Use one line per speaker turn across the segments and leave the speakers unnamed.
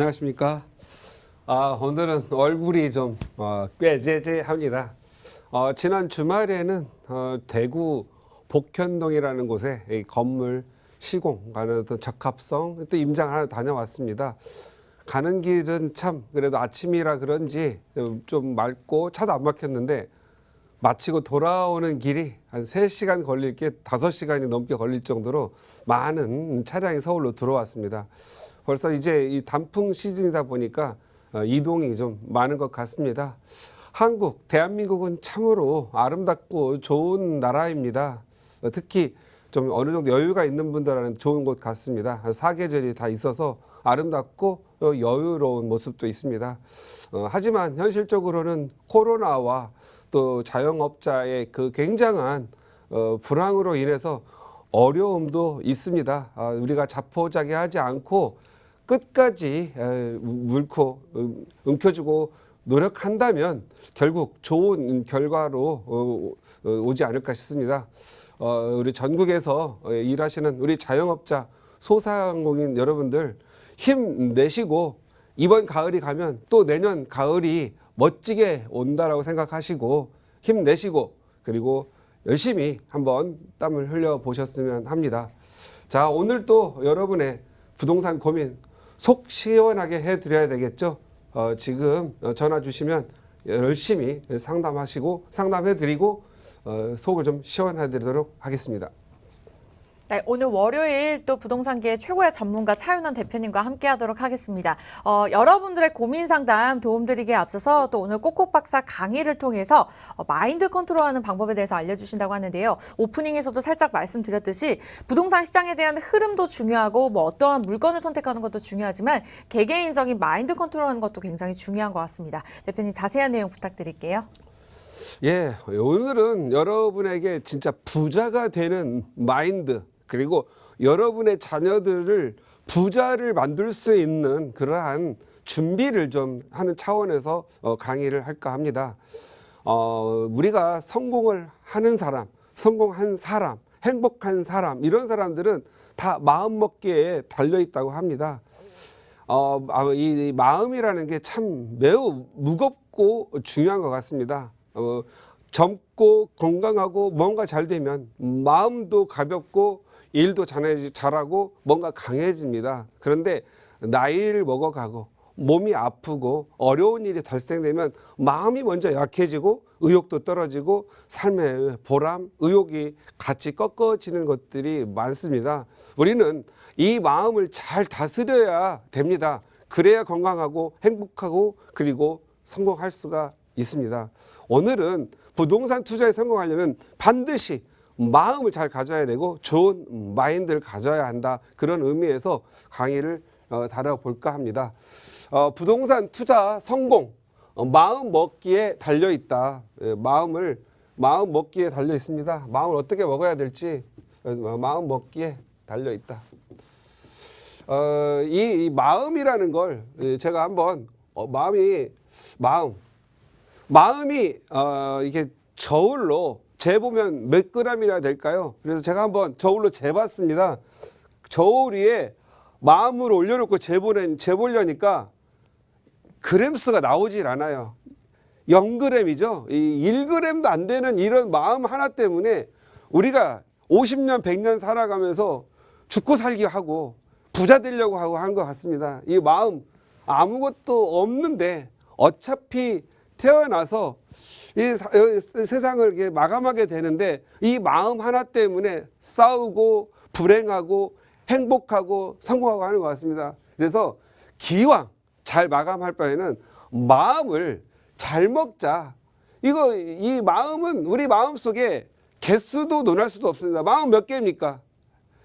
안녕하십니까. 아, 오늘은 얼굴이 좀 어, 꾀재재합니다. 어, 지난 주말에는 어, 대구 복현동이라는 곳에 이 건물 시공 가는 어떤 적합성 또 임장 하나 다녀왔습니다. 가는 길은 참 그래도 아침이라 그런지 좀 맑고 차도 안 막혔는데 마치고 돌아오는 길이 한 3시간 걸릴 게 5시간이 넘게 걸릴 정도로 많은 차량이 서울로 들어왔습니다. 벌써 이제 이 단풍 시즌이다 보니까 어, 이동이 좀 많은 것 같습니다. 한국, 대한민국은 참으로 아름답고 좋은 나라입니다. 어, 특히 좀 어느 정도 여유가 있는 분들은 좋은 곳 같습니다. 한 사계절이 다 있어서 아름답고 어, 여유로운 모습도 있습니다. 어, 하지만 현실적으로는 코로나와 또 자영업자의 그 굉장한 어, 불황으로 인해서 어려움도 있습니다. 아, 우리가 자포자기하지 않고 끝까지 에, 물고 음, 움켜주고 노력한다면 결국 좋은 결과로 어, 어, 오지 않을까 싶습니다. 어, 우리 전국에서 어, 일하시는 우리 자영업자 소상공인 여러분들 힘 내시고 이번 가을이 가면 또 내년 가을이 멋지게 온다라고 생각하시고 힘 내시고 그리고 열심히 한번 땀을 흘려 보셨으면 합니다. 자, 오늘 또 여러분의 부동산 고민 속 시원하게 해 드려야 되겠죠? 어, 지금 어, 전화 주시면 열심히 상담하시고 상담해 드리고 어, 속을 좀 시원해 드리도록 하겠습니다.
네, 오늘 월요일 또 부동산계 최고의 전문가 차윤원 대표님과 함께 하도록 하겠습니다. 어, 여러분들의 고민 상담 도움드리기에 앞서서 또 오늘 꼭꼭 박사 강의를 통해서 어, 마인드 컨트롤하는 방법에 대해서 알려주신다고 하는데요. 오프닝에서도 살짝 말씀드렸듯이 부동산 시장에 대한 흐름도 중요하고 뭐 어떠한 물건을 선택하는 것도 중요하지만 개개인적인 마인드 컨트롤하는 것도 굉장히 중요한 것 같습니다. 대표님 자세한 내용 부탁드릴게요.
예, 오늘은 여러분에게 진짜 부자가 되는 마인드 그리고 여러분의 자녀들을 부자를 만들 수 있는 그러한 준비를 좀 하는 차원에서 어, 강의를 할까 합니다. 어, 우리가 성공을 하는 사람, 성공한 사람, 행복한 사람 이런 사람들은 다 마음 먹기에 달려 있다고 합니다. 어, 아, 이, 이 마음이라는 게 참 매우 무겁고 중요한 것 같습니다. 어, 젊고 건강하고 뭔가 잘 되면 마음도 가볍고 일도 잘하고 뭔가 강해집니다. 그런데 나이를 먹어가고 몸이 아프고 어려운 일이 발생되면 마음이 먼저 약해지고 의욕도 떨어지고 삶의 보람, 의욕이 같이 꺾어지는 것들이 많습니다. 우리는 이 마음을 잘 다스려야 됩니다. 그래야 건강하고 행복하고 그리고 성공할 수가 있습니다. 오늘은 부동산 투자에 성공하려면 반드시 마음을 잘 가져야 되고 좋은 마인드를 가져야 한다. 그런 의미에서 강의를 어, 다뤄볼까 합니다. 어, 부동산 투자 성공, 어, 마음 먹기에 달려 있다. 예, 마음을 마음 먹기에 달려 있습니다. 마음을 어떻게 먹어야 될지 어, 마음 먹기에 달려 있다. 어, 이, 이 마음이라는 걸 예, 제가 한번 어, 마음이 마음 마음이 어, 이게 저울로 재보면 몇 그램이나 될까요? 그래서 제가 한번 저울로 재봤습니다. 저울 위에 마음을 올려놓고 재보는 재보려니까 그램수가 나오질 않아요. 0g이죠. 이 1g도 안 되는 이런 마음 하나 때문에 우리가 50년, 100년 살아가면서 죽고 살기 하고 부자 되려고 하고 한 것 같습니다. 이 마음 아무것도 없는데 어차피 태어나서 이 사- 어, 세상을 마감하게 되는데 이 마음 하나 때문에 싸우고 불행하고 행복하고 성공하고 하는 것 같습니다. 그래서 기왕 잘 마감할 바에는 마음을 잘 먹자. 이거 이 마음은 우리 마음 속에 개수도 논할 수도 없습니다. 마음 몇 개입니까?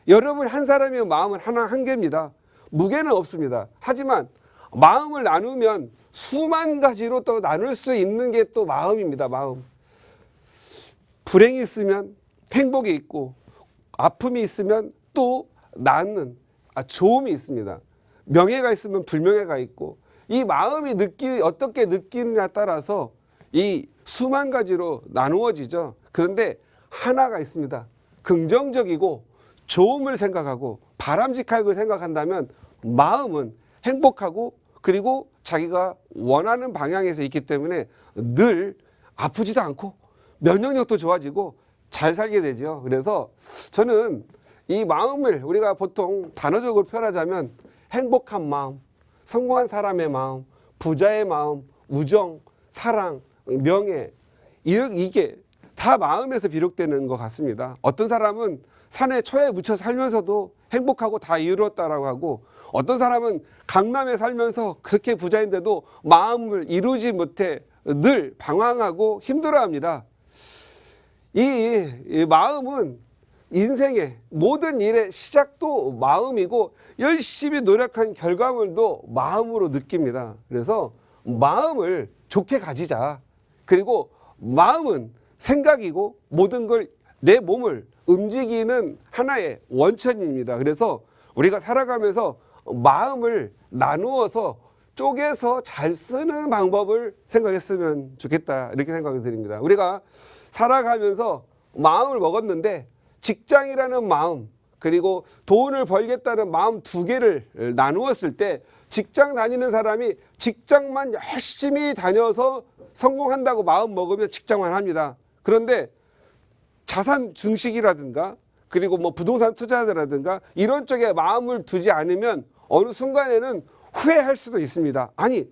여러분 한 사람의 마음은 하나 한 개입니다. 무게는 없습니다. 하지만 마음을 나누면 수만 가지로 또 나눌 수 있는 게 또 마음입니다. 마음. 불행이 있으면 행복이 있고 아픔이 있으면 또 낫는 아, 좋음이 있습니다. 명예가 있으면 불명예가 있고 이 마음이 느끼 어떻게 느끼느냐에 따라서 이 수만 가지로 나누어지죠. 그런데 하나가 있습니다. 긍정적이고 좋음을 생각하고 바람직하게 생각한다면 마음은 행복하고 그리고 자기가 원하는 방향에서 있기 때문에 늘 아프지도 않고 면역력도 좋아지고 잘 살게 되죠. 그래서 저는 이 마음을 우리가 보통 단어적으로 표현하자면 행복한 마음, 성공한 사람의 마음, 부자의 마음, 우정, 사랑, 명예 이- 이게 다 마음에서 비롯되는 것 같습니다. 어떤 사람은 산에 초에 묻혀 살면서도 행복하고 다 이루었다라고 하고 어떤 사람은 강남에 살면서 그렇게 부자인데도 마음을 이루지 못해 늘 방황하고 힘들어합니다. 이, 이 마음은 인생의 모든 일의 시작도 마음이고 열심히 노력한 결과물도 마음으로 느낍니다. 그래서 마음을 좋게 가지자. 그리고 마음은 생각이고 모든 걸 내 몸을 움직이는 하나의 원천입니다. 그래서 우리가 살아가면서 마음을 나누어서 쪼개서 잘 쓰는 방법을 생각했으면 좋겠다. 이렇게 생각이 드립니다. 우리가 살아가면서 마음을 먹었는데 직장이라는 마음 그리고 돈을 벌겠다는 마음 두 개를 나누었을 때 직장 다니는 사람이 직장만 열심히 다녀서 성공한다고 마음 먹으면 직장만 합니다. 그런데 자산 증식이라든가 그리고 뭐 부동산 투자라든가 이런 쪽에 마음을 두지 않으면 어느 순간에는 후회할 수도 있습니다. 아니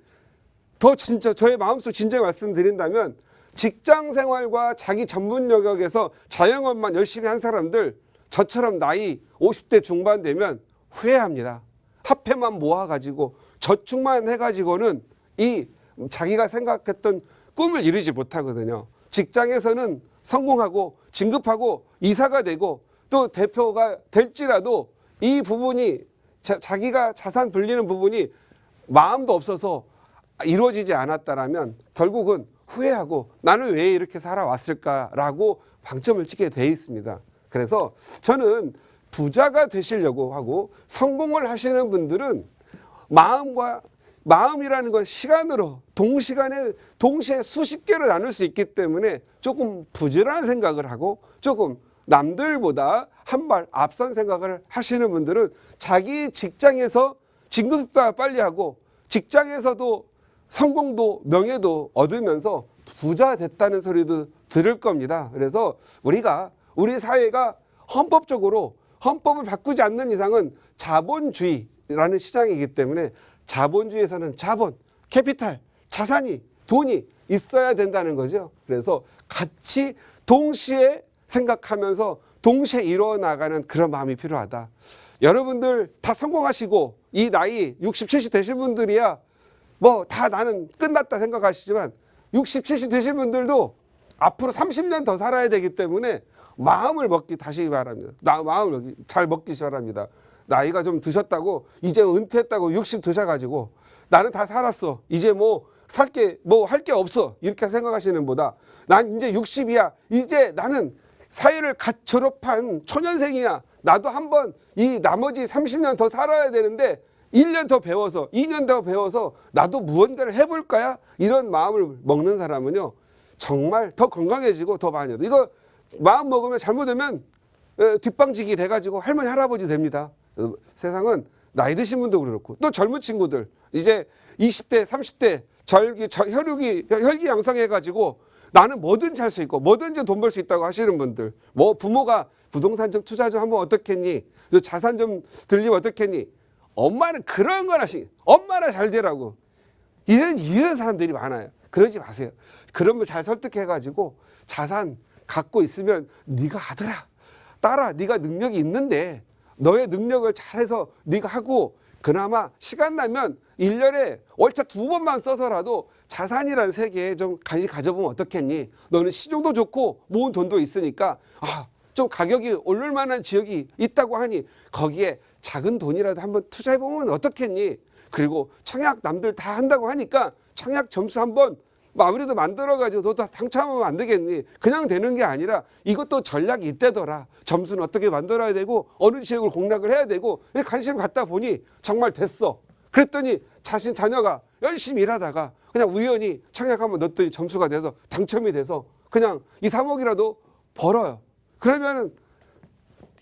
더 진짜 저의 마음속 진정에 말씀드린다면 직장 생활과 자기 전문 영역에서 자영업만 열심히 한 사람들 저처럼 나이 50대 중반 되면 후회합니다. 합해만 모아가지고 저축만 해가지고는 이 자기가 생각했던 꿈을 이루지 못하거든요. 직장에서는 성공하고 진급하고 이사가 되고 또 대표가 될지라도 이 부분이 자, 자기가 자산 불리는 부분이 마음도 없어서 이루어지지 않았다라면 결국은 후회하고 나는 왜 이렇게 살아왔을까라고 방점을 찍게 돼 있습니다. 그래서 저는 부자가 되시려고 하고 성공을 하시는 분들은 마음과 마음이라는 건 시간으로 동시간에 동시에 수십 개로 나눌 수 있기 때문에 조금 부지런한 생각을 하고 조금 남들보다 한 발 앞선 생각을 하시는 분들은 자기 직장에서 진급도 빨리 하고 직장에서도 성공도 명예도 얻으면서 부자 됐다는 소리도 들을 겁니다. 그래서 우리가 우리 사회가 헌법적으로 헌법을 바꾸지 않는 이상은 자본주의라는 시장이기 때문에 자본주의에서는 자본, 캐피탈, 자산이 돈이 있어야 된다는 거죠. 그래서 같이 동시에 생각하면서 동시에 이루어 나가는 그런 마음이 필요하다. 여러분들 다 성공하시고 이 나이 60, 70 되신 분들이야 뭐 다 나는 끝났다 생각하시지만 60, 70 되신 분들도 앞으로 30년 더 살아야 되기 때문에 마음을 먹기 다시 바랍니다. 나 마음을 먹기 잘 먹기 바랍니다. 나이가 좀 드셨다고 이제 은퇴했다고 60 드셔가지고 나는 다 살았어. 이제 뭐 살 게 뭐 할 게 없어 이렇게 생각하시는 보다 난 이제 60이야. 이제 나는 사회를 갓 졸업한 초년생이야. 나도 한번 이 나머지 30년 더 살아야 되는데 1년 더 배워서 2년 더 배워서 나도 무언가를 해볼까야 이런 마음을 먹는 사람은요 정말 더 건강해지고 더 많이. 이거 마음 먹으면 잘못되면 에, 뒷방지기 돼가지고 할머니 할아버지 됩니다. 어, 세상은 나이 드신 분도 그렇고 또 젊은 친구들 이제 20대 30대 절기 저- 혈육이 혈기 양성해 가지고 나는 뭐든지 할 수 있고 뭐든지 돈 벌 수 있다고 하시는 분들 뭐 부모가 부동산 좀 투자 좀 하면 어떻겠니 너 자산 좀 들리면 어떻겠니 엄마는 그런 걸 하시 엄마나 잘 되라고 이런 이런 사람들이 많아요. 그러지 마세요. 그런 걸 잘 설득해 가지고 자산 갖고 있으면 네가 하더라. 딸아, 네가 능력이 있는데 너의 능력을 잘해서 네가 하고 그나마 시간 나면 일년에 월차 두 번만 써서라도 자산이라는 세계에 좀 관심 가져보면 어떻겠니? 너는 신용도 좋고 모은 돈도 있으니까 아, 좀 가격이 오를 만한 지역이 있다고 하니 거기에 작은 돈이라도 한번 투자해 보면 어떻겠니? 그리고 청약 남들 다 한다고 하니까 청약 점수 한번 마무리도 만들어가지고 너도 당첨하면 안 되겠니? 그냥 되는 게 아니라 이것도 전략이 있대더라. 점수는 어떻게 만들어야 되고 어느 지역을 공략을 해야 되고 이렇게 관심 갖다 보니 정말 됐어. 그랬더니 자신 자녀가 열심히 일하다가 그냥 우연히 청약 한번 넣었더니 점수가 돼서 당첨이 돼서 그냥 이 3억이라도 벌어요. 그러면은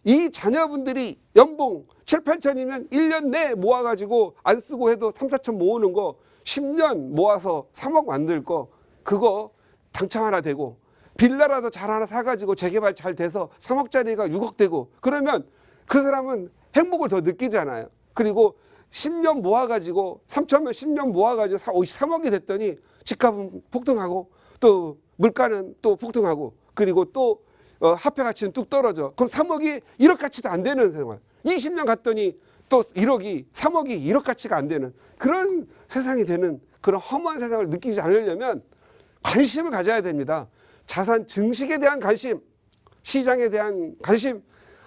이 자녀분들이 연봉 7, 8천이면 1년 내 모아가지고 안 쓰고 해도 3, 4천 모으는 거 10년 모아서 3억 만들 거 그거 당첨 하나 되고 빌라라도 잘 하나 사가지고 재개발 잘 돼서 3억짜리가 6억 되고 그러면 그 사람은 행복을 더 느끼잖아요. 그리고 10년 모아가지고 3천만 10년 모아가지고 3억이 됐더니 집값은 폭등하고 또 물가는 또 폭등하고 그리고 또 어, 화폐 가치는 뚝 떨어져. 그럼 3억이 1억 가치도 안 되는 생활. 20년 갔더니 또 1억이 3억이 1억 가치가 안 되는 그런 세상이 되는 그런 허무한 세상을 느끼지 않으려면 관심을 가져야 됩니다. 자산 증식에 대한 관심, 시장에 대한 관심,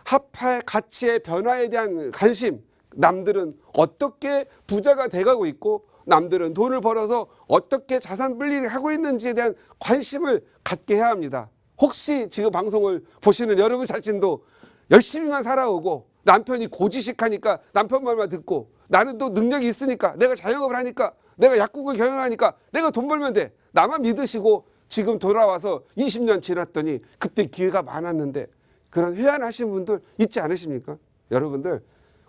화폐 가치의 변화에 대한 관심, 남들은 어떻게 부자가 돼가고 있고 남들은 돈을 벌어서 어떻게 자산 분리를 하고 있는지에 대한 관심을 갖게 해야 합니다. 혹시 지금 방송을 보시는 여러분 자신도 열심히만 살아오고 남편이 고지식하니까 남편 말만 듣고 나는 또 능력이 있으니까 내가 자영업을 하니까 내가 약국을 경영하니까 내가 돈 벌면 돼. 나만 믿으시고 지금 돌아와서 20년 지났더니 그때 기회가 많았는데 그런 회한하신 분들 있지 않으십니까? 여러분들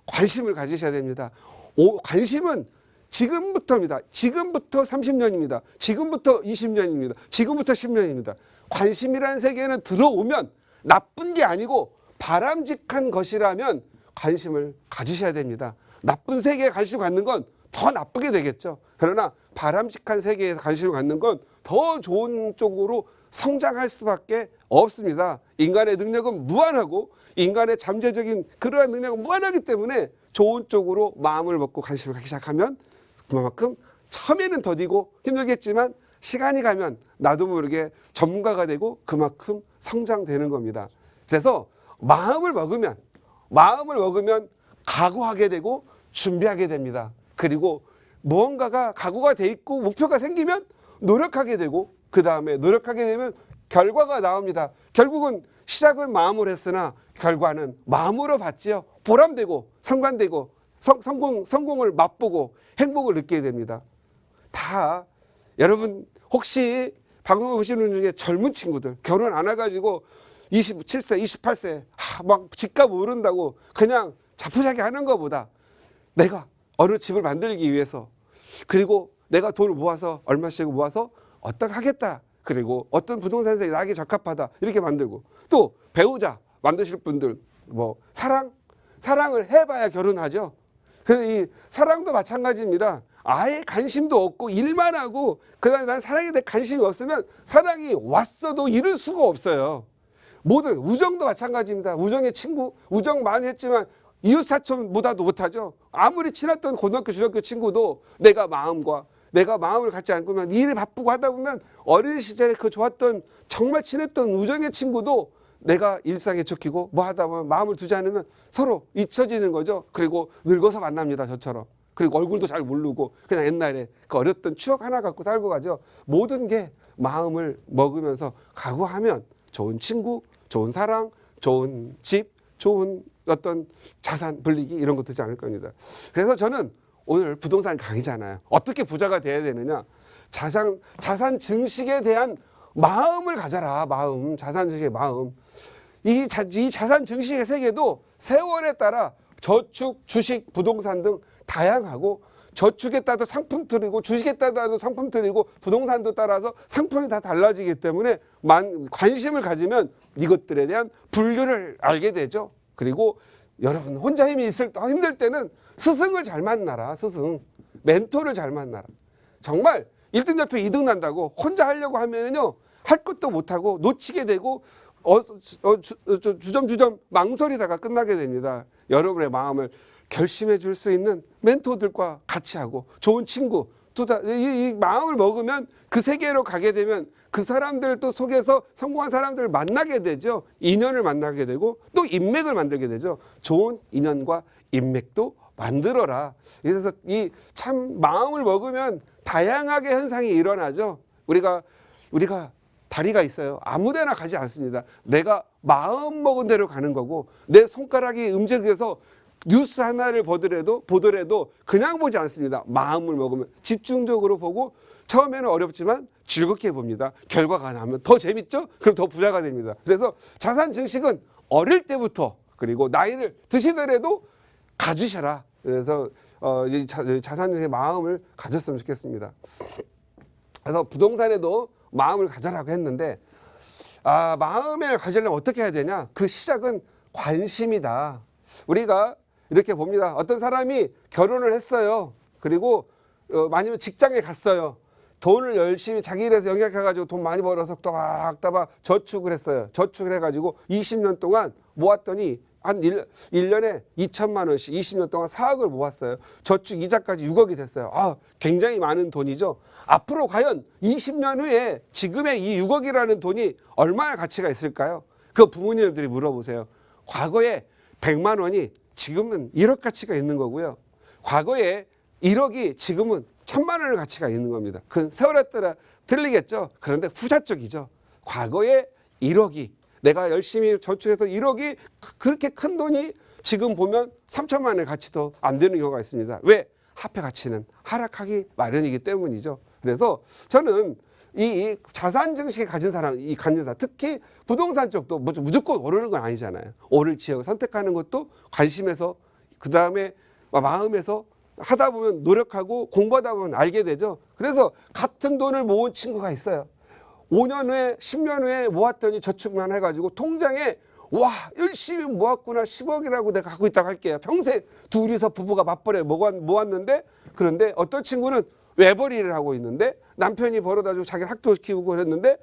관심을 가지셔야 됩니다. 오, 관심은 지금부터입니다. 지금부터 30년입니다. 지금부터 20년입니다. 지금부터 10년입니다. 관심이라는 세계는 들어오면 나쁜 게 아니고 바람직한 것이라면 관심을 가지셔야 됩니다. 나쁜 세계에 관심 갖는 건 더 나쁘게 되겠죠. 그러나 바람직한 세계에 관심을 갖는 건 더 좋은 쪽으로 성장할 수밖에 없습니다. 인간의 능력은 무한하고 인간의 잠재적인 그러한 능력은 무한하기 때문에 좋은 쪽으로 마음을 먹고 관심을 갖기 시작하면 그만큼 처음에는 더디고 힘들겠지만 시간이 가면 나도 모르게 전문가가 되고 그만큼 성장되는 겁니다. 그래서 마음을 먹으면 마음을 먹으면 각오하게 되고 준비하게 됩니다. 그리고 무언가가 각오가 돼 있고 목표가 생기면 노력하게 되고 그 다음에 노력하게 되면 결과가 나옵니다. 결국은 시작은 마음으로 했으나 결과는 마음으로 봤지요. 보람되고 상관되고 성, 성공 성공을 맛보고 행복을 느끼게 됩니다. 다 여러분 혹시 방송을 보시는 중에 젊은 친구들 결혼 안 해가지고 27세, 28세 하, 막 집값 오른다고 그냥 자포자기 하는 것보다 내가 어느 집을 만들기 위해서 그리고 내가 돈을 모아서 얼마씩 모아서 어떻게 하겠다. 그리고 어떤 부동산에서 나에게 적합하다. 이렇게 만들고 또 배우자 만드실 분들 뭐 사랑 사랑을 해봐야 결혼하죠. 그래서 이 사랑도 마찬가지입니다. 아예 관심도 없고 일만 하고 그다음에 난 사랑에 대해 관심이 없으면 사랑이 왔어도 이룰 수가 없어요. 모든 우정도 마찬가지입니다. 우정의 친구 우정 많이 했지만 이웃 사촌보다도 못하죠. 아무리 친했던 고등학교 중학교 친구도 내가 마음과 내가 마음을 갖지 않고 면 일을 바쁘고 하다 보면 어린 시절에 그 좋았던 정말 친했던 우정의 친구도 내가 일상에 쫓기고 뭐 하다 보면 마음을 두지 않으면 서로 잊혀지는 거죠. 그리고 늙어서 만납니다. 저처럼. 그리고 얼굴도 잘 모르고 그냥 옛날에 그 어렸던 추억 하나 갖고 살고 가죠. 모든 게 마음을 먹으면서 각오하면 좋은 친구, 좋은 사랑, 좋은 집, 좋은 어떤 자산 불리기 이런 거 되지 않을 겁니다. 그래서 저는 오늘 부동산 강의잖아요. 어떻게 부자가 돼야 되느냐? 자산 자산 증식에 대한 마음을 가져라. 마음, 자산 증식의 마음. 이, 자, 이 자산 증식의 세계도 세월에 따라 저축, 주식, 부동산 등 다양하고 저축에 따라서 상품들이고 주식에 따라서 상품들이고 부동산도 따라서 상품이 다 달라지기 때문에 만, 관심을 가지면 이것들에 대한 분류를 알게 되죠. 그리고 여러분 혼자 힘이 있을 때 힘들 때는 스승을 잘 만나라. 스승. 멘토를 잘 만나라. 정말 1등 옆에 2등 난다고 혼자 하려고 하면은요. 할 것도 못 하고 놓치게 되고 어, 어, 주, 어, 저, 주점주점 망설이다가 끝나게 됩니다. 여러분의 마음을 결심해 줄 수 있는 멘토들과 같이 하고 좋은 친구 또 다, 이, 이 마음을 먹으면 그 세계로 가게 되면 그 사람들 또 속에서 성공한 사람들을 만나게 되죠. 인연을 만나게 되고 또 인맥을 만들게 되죠. 좋은 인연과 인맥도 만들어라. 그래서 이 참 마음을 먹으면 다양하게 현상이 일어나죠. 우리가 우리가 다리가 있어요. 아무데나 가지 않습니다. 내가 마음 먹은 대로 가는 거고 내 손가락이 움직여서 뉴스 하나를 보더라도 보더라도 그냥 보지 않습니다. 마음을 먹으면 집중적으로 보고 처음에는 어렵지만 즐겁게 봅니다. 결과가 나면 더 재밌죠? 그럼 더 부자가 됩니다. 그래서 자산 증식은 어릴 때부터 그리고 나이를 드시더라도 가지셔라. 그래서 어, 이 자, 자산의 마음을 가졌으면 좋겠습니다. 그래서 부동산에도 마음을 가져라고 했는데 아, 마음을 가지려면 어떻게 해야 되냐? 그 시작은 관심이다. 우리가 이렇게 봅니다. 어떤 사람이 결혼을 했어요. 그리고 어, 아니면 직장에 갔어요. 돈을 열심히 자기 일에서 영역해가지고 돈 많이 벌어서 또박또박 저축을 했어요. 저축을 해가지고 20년 동안 모았더니 한 일, 1년에 2천만 원씩 20년 동안 4억을 모았어요. 저축 이자까지 6억이 됐어요. 아, 굉장히 많은 돈이죠. 앞으로 과연 20년 후에 지금의 이 6억이라는 돈이 얼마나 가치가 있을까요? 그 부모님들이 물어보세요. 과거에 100만 원이 지금은 1억 가치가 있는 거고요. 과거에 1억이 지금은 천만 원의 가치가 있는 겁니다. 그 세월에 따라 틀리겠죠. 그런데 후자 쪽이죠. 과거에 1억이 내가 열심히 저축해서 1억이 그렇게 큰 돈이 지금 보면 3천만 원의 가치도 안 되는 경우가 있습니다. 왜? 화폐 가치는 하락하기 마련이기 때문이죠. 그래서 저는 이, 이 자산 증식에 가진 사람, 이 사람, 특히 부동산 쪽도 무- 무조건 오르는 건 아니잖아요. 오를 지역을 선택하는 것도 관심에서 그 다음에 마음에서 하다 보면 노력하고 공부하다 보면 알게 되죠. 그래서 같은 돈을 모은 친구가 있어요. 5년 후에 10년 후에 모았더니 저축만 해가지고 통장에 와 열심히 모았구나 10억이라고 내가 갖고 있다고 할게요. 평생 둘이서 부부가 맞벌이 모았- 모았는데 그런데 어떤 친구는 외벌이를 하고 있는데 남편이 벌어다주고 자기를 학교 키우고 그랬는데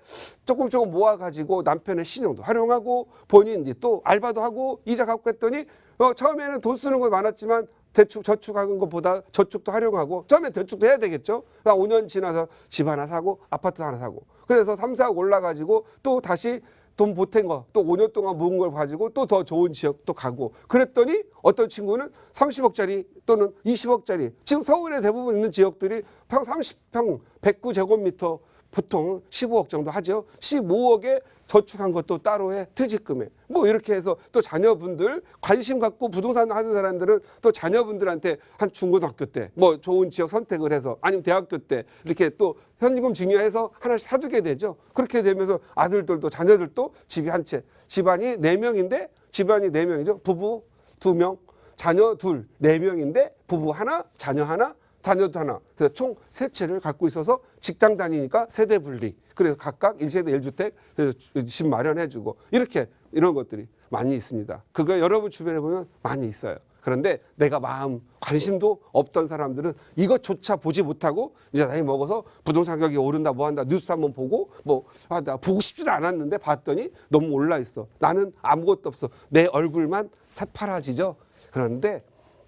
조금 조금 모아가지고 남편의 신용도 활용하고 본인이 또 알바도 하고 이자 갖고 했더니 어, 처음에는 돈 쓰는 거 많았지만 대축 저축하는 것보다 저축도 활용하고 처음에 저축도 해야 되겠죠. 그러니까 5년 지나서 집 하나 사고 아파트 하나 사고 그래서 3, 4억 올라가지고 또 다시 돈 보탠 거 또 5년 동안 모은 걸 가지고 또 더 좋은 지역 또 가고 그랬더니 어떤 친구는 30억짜리 또는 20억짜리 지금 서울에 대부분 있는 지역들이 평 30평 109제곱미터 보통 15억 정도 하죠. 15억에 저축한 것도 따로의 퇴직금에 뭐 이렇게 해서 또 자녀분들 관심 갖고 부동산 하는 사람들은 또 자녀분들한테 한 중고등학교 때 뭐 좋은 지역 선택을 해서 아니면 대학교 때 이렇게 또 현금 증여해서 하나씩 사두게 되죠. 그렇게 되면서 아들들도 자녀들도 집이 한 채 집안이 네 명인데 집안이 네 명이죠. 부부 두 명, 자녀 둘, 네 명인데 부부 하나, 자녀 하나, 자녀도 하나. 그래서 총 세 채를 갖고 있어서 직장 다니니까 세대 분리. 그래서 각각 1세대 1주택 그래서 집 마련해 주고 이렇게 이런 것들이 많이 있습니다. 그거 여러분 주변에 보면 많이 있어요. 그런데 내가 마음 관심도 없던 사람들은 이것조차 보지 못하고 이제 나이 먹어서 부동산 가격이 오른다 뭐 한다 뉴스 한번 보고 뭐아나 보고 싶지도 않았는데 봤더니 너무 올라 있어 나는 아무것도 없어 내 얼굴만 새파라지죠 그런데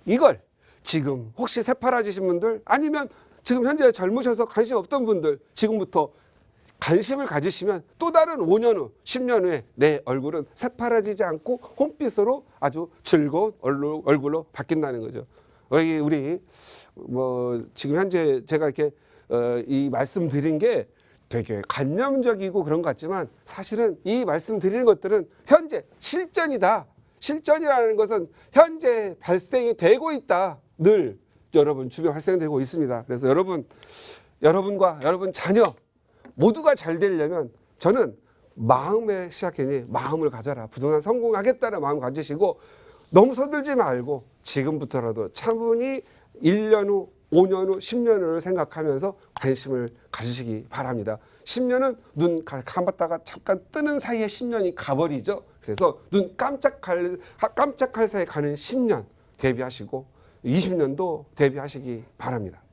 이걸 지금 혹시 새파라지신 분들 아니면 지금 현재 젊으셔서 관심 없던 분들 지금부터 관심을 가지시면 또 다른 5년 후, 10년 후에 내 얼굴은 새파라지지 않고 홈빛으로 아주 즐거운 얼굴로 바뀐다는 거죠. 우리 뭐 지금 현재 제가 이렇게 어, 이 말씀 드린 게 되게 관념적이고 그런 것 같지만 사실은 이 말씀 드리는 것들은 현재 실전이다. 실전이라는 것은 현재 발생이 되고 있다. 늘 여러분 주변 발생되고 있습니다. 그래서 여러분 여러분과 여러분 자녀 모두가 잘 되려면 저는 마음의 시작이니 마음을 가져라. 부동산 성공하겠다는 마음 가지시고 너무 서둘지 말고 지금부터라도 차분히 1년 후, 5년 후, 10년 후를 생각하면서 관심을 가지시기 바랍니다. 10년은 눈 가- 감았다가 잠깐 뜨는 사이에 10년이 가버리죠. 그래서 눈 깜짝할 깜짝할 사이에 가는 10년 대비하시고 20년도 대비하시기 바랍니다.